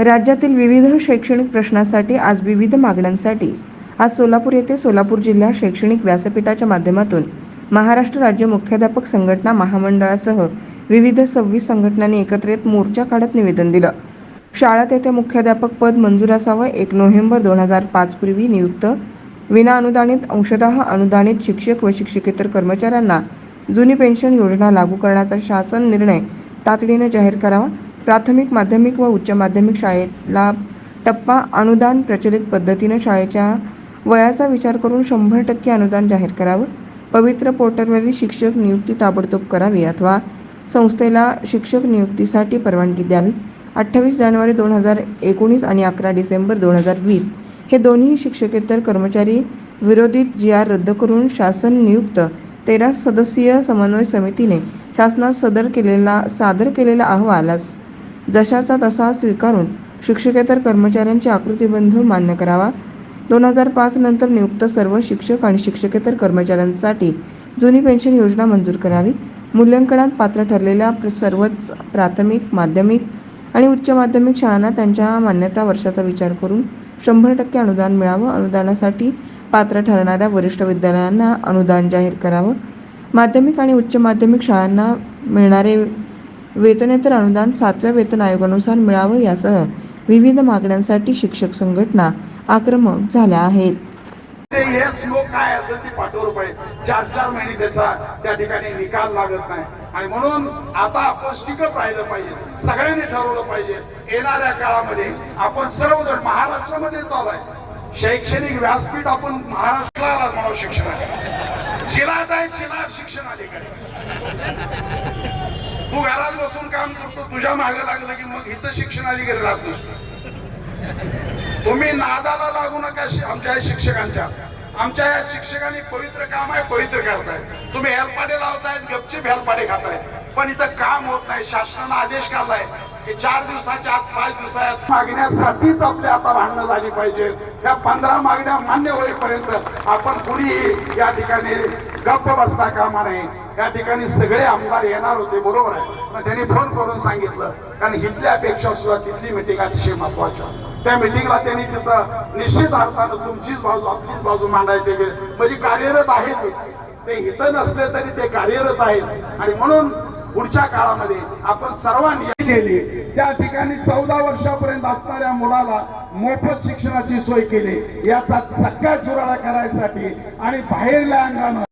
राज्यातील विविध शैक्षणिक प्रश्नांसाठी आज विविध मागण्यांसाठी आज सोलापूर येथे सोलापूर जिल्हा शैक्षणिक व्यासपीठाच्या माध्यमातून महाराष्ट्र राज्य मुख्याध्यापक संघटना महामंडळासह विविध सव्वीस संघटनांनी एकत्र येत मोर्चा काढत निवेदन दिलं. शाळेत येथे मुख्याध्यापक पद मंजूर असावं एक नोव्हेंबर दोन हजार पाच पूर्वी नियुक्त विनाअनुदानित अंशतः अनुदानित शिक्षक व शिक्षकेतर कर्मचाऱ्यांना जुनी पेन्शन योजना लागू करण्याचा शासन निर्णय तातडीने जाहीर करावा प्राथमिक माध्यमिक व उच्च माध्यमिक शाळेला टप्पा अनुदान प्रचलित पद्धतीने शाळेच्या वयाचा विचार करून शंभर टक्के अनुदान जाहीर करावं. पवित्र पोर्टलवरील शिक्षक नियुक्ती ताबडतोब करावी अथवा संस्थेला शिक्षक नियुक्तीसाठी परवानगी द्यावी. अठ्ठावीस जानेवारी दोन हजार एकोणीस आणि अकरा डिसेंबर दोन हजार वीस हे दोन्ही शिक्षकेतर कर्मचारी विरोधित जी आर रद्द करून शासन नियुक्त तेरा सदस्यीय समन्वय समितीने शासनात सदर केलेला सादर केलेला अहवालास जशाचा तसा स्वीकारून शिक्षकेतर कर्मचाऱ्यांची आकृतीबंध मान्य करावा. दोन हजार पाच नंतर नियुक्त सर्व शिक्षक आणि शिक्षकेतर कर्मचाऱ्यांसाठी जुनी पेन्शन योजना मंजूर करावी. मूल्यांकनात पात्र ठरलेल्या प्र- सर्वच प्राथमिक माध्यमिक आणि उच्च माध्यमिक शाळांना त्यांच्या मान्यता वर्षाचा विचार करून शंभर टक्के अनुदान मिळावं. अनुदानासाठी पात्र ठरणाऱ्या वरिष्ठ विद्यालयांना अनुदान जाहीर करावं. माध्यमिक आणि उच्च माध्यमिक शाळांना मिळणारे वेतनेतर अनुदान सातव्या वेतन आयोगानुसार मिळावं यासह विविध मागण्यांसाठी शिक्षक संघटना आक्रमक झाल्या आहेत. ते हेच लोक काय असेल ते पाठवलं पाहिजे चार चार महिने त्याचा त्या ठिकाणी निकाल लागत नाही. आणि म्हणून आता आपण टिकत राहिलं पाहिजे. सगळ्यांनी ठरवलं पाहिजे. येणाऱ्या काळामध्ये आपण सर्वजण महाराष्ट्रामध्ये चालू आहे. शैक्षणिक व्यासपीठ आपण महाराष्ट्राला म्हणून शिक्षण चिलाट आहे चिलाट शिक्षण अधिकारी तू घरात बसून काम करतो तुझ्या मागे लागलं की मग इथं शिक्षणाची घरी राहत नसतो. तुम्ही नादाला लागू नका आमच्या या शिक्षकांच्या. आमच्या या शिक्षकांनी पवित्र काम आहे पवित्र करताय तुम्ही हेलपाडे लावतायत गपचीप हेलपाडे खाताय पण इथं काम होत नाही शासनानं आदेश काढलाय. की चार दिवसाच्या आत पाच दिवसात मागण्यासाठीच आपल्या आता भांडणं झाली पाहिजे. या पंधरा मागण्या मान्य होईपर्यंत आपण कुणीही या ठिकाणी गप्प बसता कामा नये. या ठिकाणी सगळे आमदार येणार होते बरोबर आहे. पण त्यांनी फोन करून सांगितलं. कारण इथल्यापेक्षा सुद्धा तिथली मिटिंग अतिशय महत्वाची त्या मिटिंगला त्यांनी तिथं निश्चित अर्थानं तुमचीच बाजू आपलीच बाजू मांडायची गेली म्हणजे कार्यरत आहेत ते इथं नसले तरी ते कार्यरत आहेत. आणि म्हणून पुढच्या काळामध्ये आपण सर्वांनी केली. त्या ठिकाणी चौदा वर्षापर्यंत असणाऱ्या मुलाला मोफत शिक्षणाची सोय केली. याचा चक्का चुराळा करायसाठी आणि बाहेरल्या अंगानं